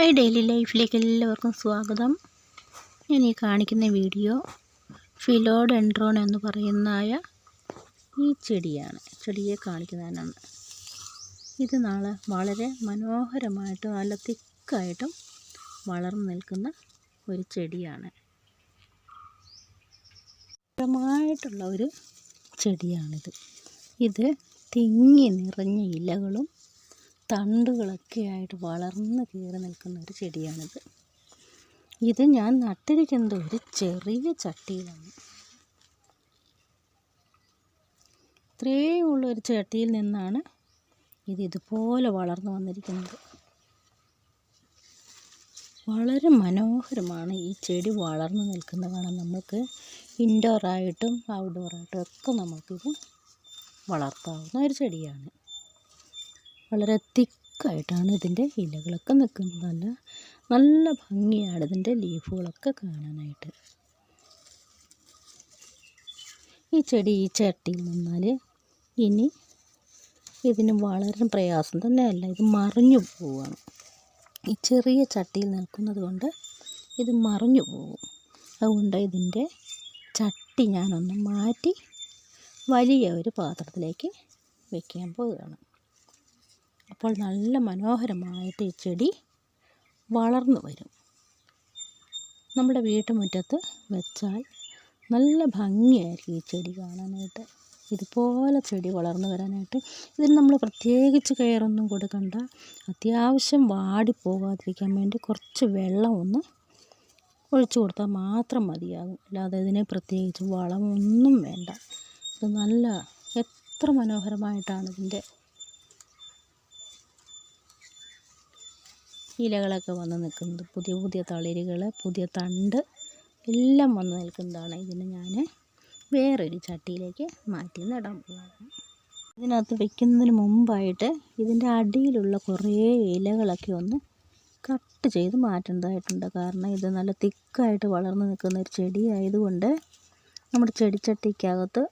My daily ലൈഫിലേക്ക് എല്ലാവർക്കും സ്വാഗതം. ഞാൻ ഈ കാണിക്കുന്ന വീഡിയോ ഫിലോഡെൻഡ്രോൺ എന്ന് പറയുന്നതായ ഈ ചെടിയാണ്. ചെടിയെ കാണിക്കുന്നതിനാണ്. ഇത് നാളെ വളരെ മനോഹരമായിട്ടും നല്ല തിക്കായിട്ടും വളർന്നു നിൽക്കുന്ന ഒരു ചെടിയാണ്. ായിട്ടുള്ള ഒരു ചെടിയാണിത്. ഇത് തിങ്ങി നിറഞ്ഞ ഇലകളും തണ്ടുകളൊക്കെ ആയിട്ട് വളർന്ന് കയറി നിൽക്കുന്ന ഒരു ചെടിയാണിത്. ഇത് ഞാൻ നട്ടിരിക്കുന്നത് ഒരു ചെറിയ ചട്ടിയിലാണ്. ഇത്രയും ഉള്ള ഒരു ചട്ടിയിൽ നിന്നാണ് ഇത് ഇതുപോലെ വളർന്നു വന്നിരിക്കുന്നത്. വളരെ മനോഹരമാണ് ഈ ചെടി വളർന്നു നിൽക്കുന്നത് കാണാൻ നമുക്ക് ഇൻഡോറായിട്ടും ഔട്ട്ഡോറായിട്ടും ഒക്കെ നമുക്കിത് വളർത്താവുന്ന ഒരു ചെടിയാണ്. വളരെ തിക്കായിട്ടാണ് ഇതിന്റെ ഇലകളൊക്കെ നിൽക്കുന്നത്. നല്ല നല്ല ഭംഗിയാണ് ഇതിന്റെ ലീഫുകളൊക്കെ കാണാനായിട്ട്. ഈ ചെടി ഈ ചട്ടിയിൽ നിന്നാൽ ഇനി ഇതിന് വളരെ പ്രയാസം തന്നെയല്ല ഇത് മറിഞ്ഞു പോവുകയാണ്. ഈ ചെറിയ ചട്ടിയിൽ നിൽക്കുന്നത് കൊണ്ട് ഇത് മറിഞ്ഞു പോകും. അതുകൊണ്ട് ഇതിന്റെ ചട്ടി ഞാനൊന്ന് മാറ്റി വലിയ ഒരു പാത്രത്തിലേക്ക് വെക്കാൻ പോവുകയാണ്. അപ്പോൾ നല്ല മനോഹരമായിട്ട് ഈ ചെടി വളർന്നു വരും. നമ്മുടെ വീട്ടുമുറ്റത്ത് വെച്ചാൽ നല്ല ഭംഗിയായിരിക്കും ഈ ചെടി കാണാനായിട്ട്. ഇതുപോലെ ചെടി വളർന്നു വരാനായിട്ട്. ഇതിന് നമ്മൾ പ്രത്യേകിച്ച് കെയറൊന്നും കൊടുക്കണ്ട. അത്യാവശ്യം വാടിപ്പോകാതിരിക്കാൻ വേണ്ടി കുറച്ച് വെള്ളം ഒന്ന് ഒഴിച്ചു കൊടുത്താൽ മാത്രം മതിയാകും. അല്ലാതെ ഇതിനെ പ്രത്യേകിച്ച് വളമൊന്നും വേണ്ട. ഇത് നല്ല എത്ര മനോഹരമായിട്ടാണ് ഇതിന്റെ ഇലകളൊക്കെ വന്ന് നിൽക്കുന്നത്. പുതിയ പുതിയ തളിരുകൾ പുതിയ തണ്ട് എല്ലാം വന്ന് നിൽക്കുന്നതാണ്. ഇതിന് ഞാൻ വേറൊരു ചട്ടിയിലേക്ക് മാറ്റി നടാൻ പോകുന്നത് ഇതിനകത്ത് വെക്കുന്നതിന് മുമ്പായിട്ട് ഇതിന്റെ അടിയിലുള്ള കുറേ ഇലകളൊക്കെ ഒന്ന് കട്ട് ചെയ്ത് മാറ്റേണ്ടതായിട്ടുണ്ട്. കാരണം ഇത് നല്ല തിക്കായിട്ട് വളർന്നു നിൽക്കുന്ന ഒരു ചെടി ആയതുകൊണ്ട് നമ്മുടെ ചെടിച്ചട്ടിക്കകത്ത്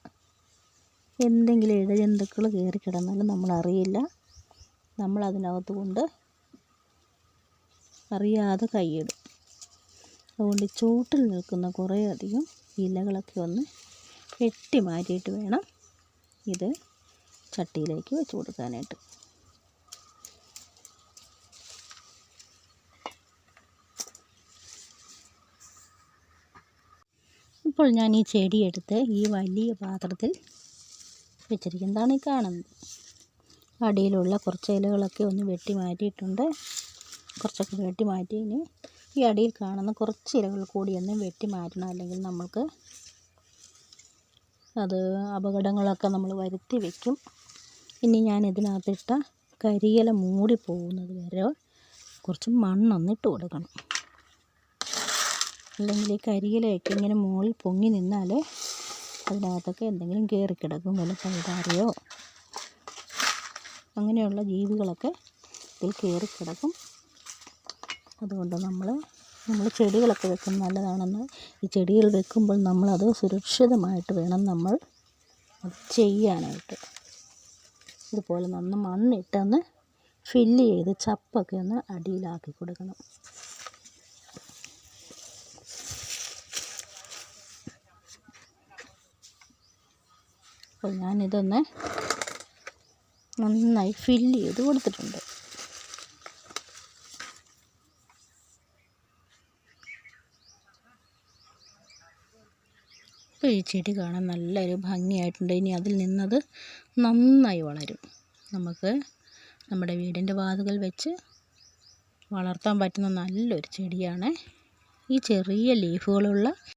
എന്തെങ്കിലും ഇഴജന്തുക്കൾ കയറി കിടന്നാലും നമ്മളറിയില്ല. നമ്മൾ അതിനകത്ത് കൊണ്ട് അറിയാതെ കൈയിടും. അതുകൊണ്ട് ചൂട്ടിൽ നിൽക്കുന്ന കുറേയധികം ഇലകളൊക്കെ ഒന്ന് വെട്ടി മാറ്റിയിട്ട് വേണം ഇത് ചട്ടിയിലേക്ക് വെച്ച് കൊടുക്കാനായിട്ട്. ഇപ്പോൾ ഞാൻ ഈ ചെടിയെടുത്ത് ഈ വലിയ പാത്രത്തിൽ വെച്ചിരിക്കുന്നതാണ് ഈ കാണുന്നത്? അടിയിലുള്ള കുറച്ച് ഇലകളൊക്കെ ഒന്ന് വെട്ടി മാറ്റിയിട്ടുണ്ട്. കുറച്ചൊക്കെ വെട്ടി മാറ്റി ഇനി ഈ അടിയിൽ കാണുന്ന കുറച്ച് ഇലകൾ കൂടി ഒന്ന് വെട്ടി മാറ്റണം. അല്ലെങ്കിൽ നമ്മൾക്ക് അത് അപകടങ്ങളൊക്കെ നമ്മൾ വരുത്തി വയ്ക്കും ഇനി ഞാൻ ഇതിനകത്തിട്ട കരിയില മൂടി പോകുന്നത് വരെ കുറച്ച് മണ്ണൊന്നിട്ട് കൊടുക്കണം. അല്ലെങ്കിൽ ഈ കരിയിലയൊക്കെ ഇങ്ങനെ മുകളിൽ പൊങ്ങി നിന്നാൽ അതിനകത്തൊക്കെ എന്തെങ്കിലും കയറി കിടക്കും വല്ല പഴുതാറിയോ. അങ്ങനെയുള്ള ജീവികളൊക്കെ ഇതിൽ കയറി കിടക്കും. അതുകൊണ്ട് നമ്മൾ നമ്മൾ ചെടികളൊക്കെ വെക്കുന്നത് നല്ലതാണെന്ന് ഈ ചെടികൾ വെക്കുമ്പോൾ നമ്മളത് സുരക്ഷിതമായിട്ട് വേണം നമ്മൾ അത് ചെയ്യാനായിട്ട്. ഇതുപോലെ നന്ന് മണ്ണിട്ടൊന്ന് ഫില്ല് ചെയ്ത് ചപ്പൊക്കെ ഒന്ന് അടിയിലാക്കി കൊടുക്കണം. അപ്പോൾ ഞാനിതൊന്ന് നന്നായി ഫില്ല് ചെയ്ത് കൊടുത്തിട്ടുണ്ട്. ഇപ്പോൾ ഈ ചെടി കാണാൻ നല്ലൊരു ഭംഗിയായിട്ടുണ്ട്. ഇനി അതിൽ നിന്നത് നന്നായി വളരും. നമുക്ക് നമ്മുടെ വീടിന്റെ വാതുകൾ വെച്ച് വളർത്താൻ പറ്റുന്ന നല്ലൊരു ചെടിയാണ്. ഈ ചെറിയ ലീഫുകളുള്ള